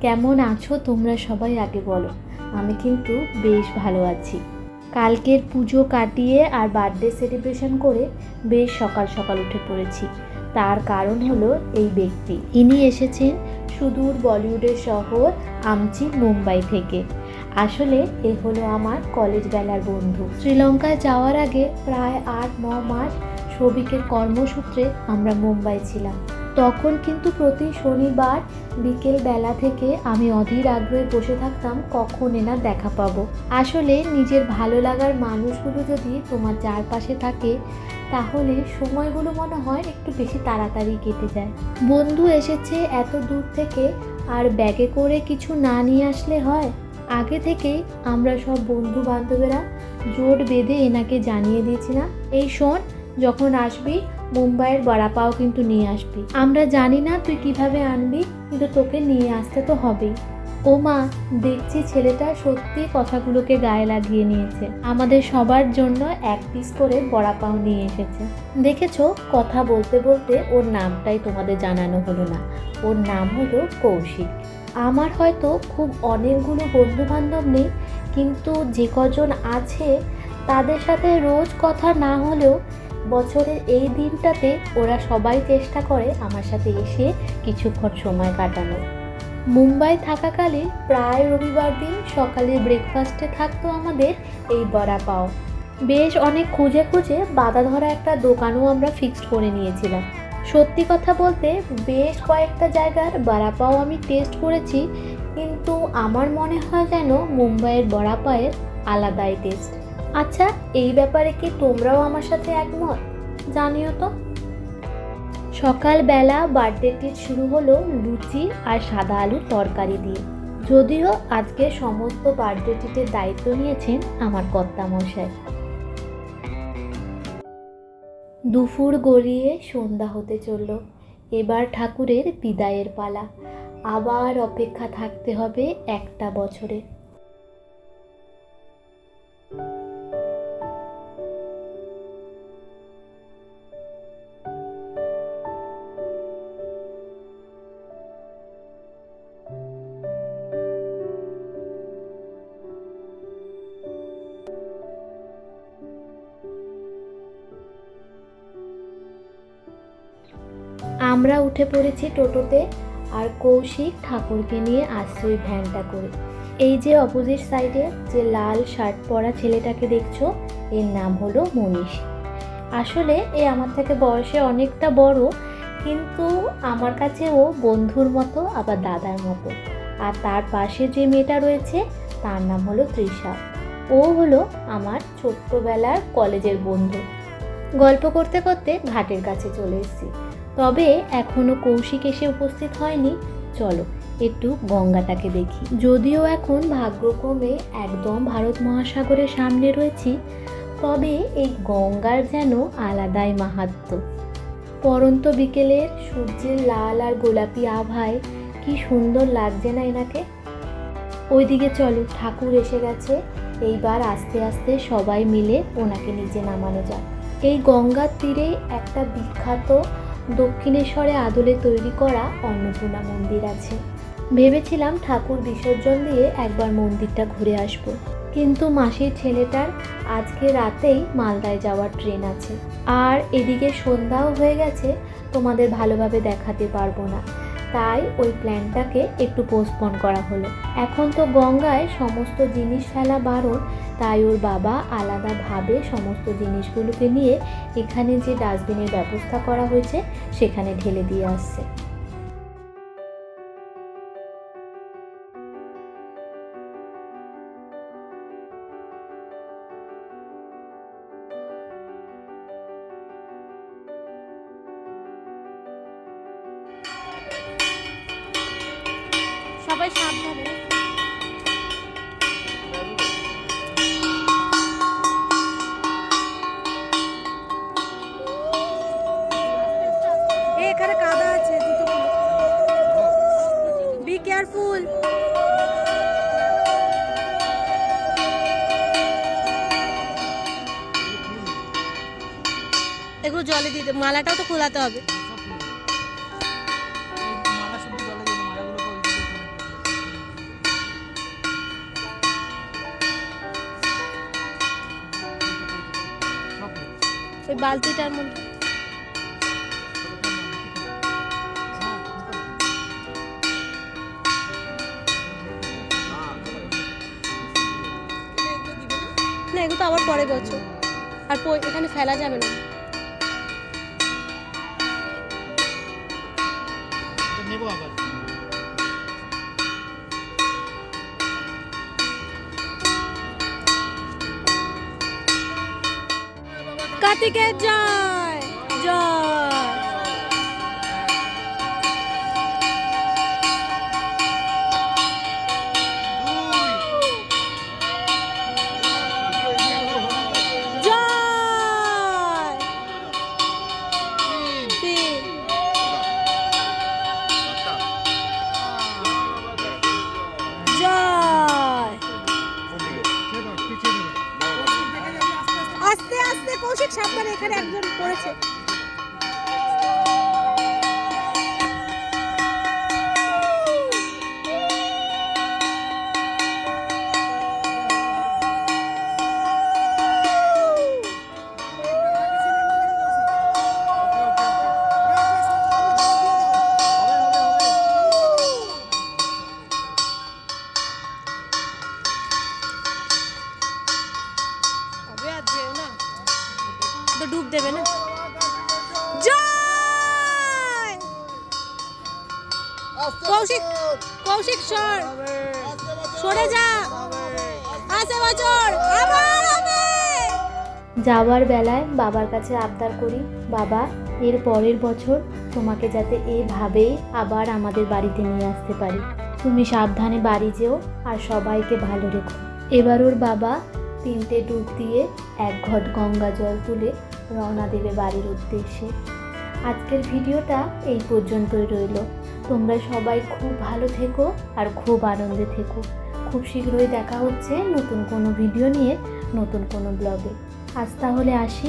কেমন আছো তোমরা সবাই আগে বলো। আমি কিন্তু বেশ ভালো আছি। কালকের পুজো কাটিয়ে আর বার্থডে সেলিব্রেশন করে বেশ সকাল সকাল উঠে পড়েছি। তার কারণ হলো এই ব্যক্তি। ইনি এসেছেন সুদূর বলিউডের শহর আমচি, মুম্বাই থেকে। আসলে এ হলো আমার কলেজ বেলার বন্ধু। শ্রীলঙ্কায় যাওয়ার আগে প্রায় আট, ন মাস সবিকের কর্মসূত্রে আমরা মুম্বাই ছিলাম। তখন কিন্তু প্রতি শনিবার বিকেল বেলা থেকে আমি অধীর আগ্রহে বসে থাকতাম, কখন এনার দেখা পাবো। আসলে নিজের ভালো লাগার মানুষগুলো যদি তোমার চারপাশে থাকে, তাহলে সময়গুলো মনে হয় একটু বেশি তাড়াতাড়ি কেটে যায়। বন্ধু এসেছে এত দূর থেকে, আর ব্যাগে করে কিছু না নিয়ে আসলে হয়? আগে থেকেই আমরা সব বন্ধু বান্ধবেরা জোট বেঁধে এনাকে জানিয়ে দিয়েছিলাম, এই শোন, যখন আসবি মুম্বাইয়ের বড়াপাও কিন্তু নিয়ে আসবি। আমরা জানি না তুই কীভাবে আনবি, কিন্তু তোকে নিয়ে আসতে তো হবেই। ও মা, দেখছি ছেলেটা সত্যি কথাগুলোকে গায়ে লাগিয়ে নিয়েছে। আমাদের সবার জন্য এক পিস করে বড়াপাও নিয়ে এসেছে। দেখেছ, কথা বলতে বলতে ওর নামটাই তোমাদের জানানো হলো না। ওর নাম হলো কৌশিক। আমার হয়তো খুব অনেকগুলো বন্ধু বান্ধব নেই, কিন্তু যে কজন আছে, তাদের সাথে রোজ কথা না হলেও বছরের এই দিনটাতে ওরা সবাই চেষ্টা করে আমার সাথে এসে কিছুক্ষণ সময় কাটানো। মুম্বাই থাকাকালীন প্রায় রবিবার দিন সকালে ব্রেকফাস্টে থাকতো আমাদের এই বড়া পাও। বেশ অনেক খুঁজে খুঁজে বাধা ধরা একটা দোকানও আমরা ফিক্সড করে নিয়েছিলাম। সত্যি কথা বলতে বেশ কয়েকটা জায়গার বড়া পাও আমি টেস্ট করেছি, কিন্তু আমার মনে হয় যেন মুম্বাইয়ের বড়া পায়ের আলাদাই টেস্ট আচ্ছা এই ব্যাপারে কি তোমরাও আমার সাথে একমত? জানিও তো। সকালবেলা বার্থডে টিট শুরু হলো লুচি আর সাদা আলুর তরকারি দিয়ে। যদিও আজকে সমস্ত বার্থডে টিটের দায়িত্ব নিয়েছেন আমার কর্তামশাই। দুপুর গড়িয়ে সন্ধ্যা হতে চলল। এবার ঠাকুরের বিদায়ের পালা। আবার অপেক্ষা থাকতে হবে একটা বছরে। আমরা উঠে পড়েছি টোটোতে আর কৌশিক ঠাকুরকে নিয়ে ওই ভ্যানটা করে। এই যে অপোজিট সাইডে যে লাল শার্ট পরা ছেলেটাকে দেখছ, এর নাম হলো মনীষ। আসলে এ আমার থেকে বয়সে অনেকটা বড়, কিন্তু আমার কাছে ও বন্ধুর মতো, আবার দাদার মতো। আর তার পাশে যে মেয়েটা রয়েছে, তার নাম হলো তৃষা। ও হলো আমার ছোট্টবেলার কলেজের বন্ধু। গল্প করতে করতে ঘাটের কাছে চলে এসেছি। তবে এখনও কৌশিক এসে উপস্থিত হয়নি। চলো, একটু গঙ্গাটাকে দেখি। যদিও এখন ভাগ্যক্রমে একদম ভারত মহাসাগরের সামনে রয়েছি, তবে এই গঙ্গার যেন আলাদাই মাহাত্ম্য। পরন্ত বিকেলের সূর্যের লাল আর গোলাপি আভায় কি সুন্দর লাগছে না এনাকে? ওইদিকে চলো, ঠাকুর এসে গেছে। এইবার আস্তে আস্তে সবাই মিলে ওনাকে নিচে নামানো যাক। এই গঙ্গার তীরে একটা বিখ্যাত দক্ষিণেশ্বরে আদলে তৈরি করা অন্নপূর্ণা মন্দির আছে। ভেবেছিলাম ঠাকুর বিসর্জন দিয়ে একবার মন্দিরটা ঘুরে আসব। কিন্তু মাসির ছেলেটার আজকে রাতেই মালদায় যাওয়ার ট্রেন আছে। আর এদিকে সন্ধ্যাও হয়ে গেছে, তোমাদের ভালোভাবে দেখাতে পারব না। তাই ওই প্ল্যানটাকে একটু পোস্টপন করা হলো। এখন তো গঙ্গায় সমস্ত জিনিস ফেলা বারণ, তাই ওর বাবা আলাদাভাবে সমস্ত জিনিসগুলোকে নিয়ে এখানে যে ডাস্টবিনের ব্যবস্থা করা হয়েছে, সেখানে ঢেলে দিয়ে আসছে। এখানে কাদা আছে বি কেয়ারফুল এগুলো জলে দিতে মালাটাও তো খোলাতে হবে। বালতিটার মধ্যে। না এগুলো তো আবার পরে বছর। আর এখানে ফেলা যাবে না। নেব আবার। কার্তিকের জয়! জয়! সাবধানে এখানে একজন পড়েছে। তো ডুব দেবে না। জয়! কৌশিক কৌশিক সর। সরে যা। আসে বছর। আবার যাওয়ার বেলায় বাবার কাছে আবদার করি, বাবা, এর পরের বছর তোমাকে যাতে এভাবেই আবার আমাদের বাড়িতে নিয়ে আসতে পারি। তুমি সাবধানে বাড়ি যেও আর সবাইকে ভালো রেখো। এবার ওর বাবা তিনটে ডুব দিয়ে এক ঘট গঙ্গা জল তুলে রওনা দেবে বাড়ির উদ্দেশ্যে। আজকের ভিডিওটা এই পর্যন্তই রইল। তোমরা সবাই খুব ভালো থেকো আর খুব আনন্দে থেকো। খুব শীঘ্রই দেখা হচ্ছে নতুন কোনো ভিডিও নিয়ে নতুন কোনো ব্লগে। আজ তাহলে আসি।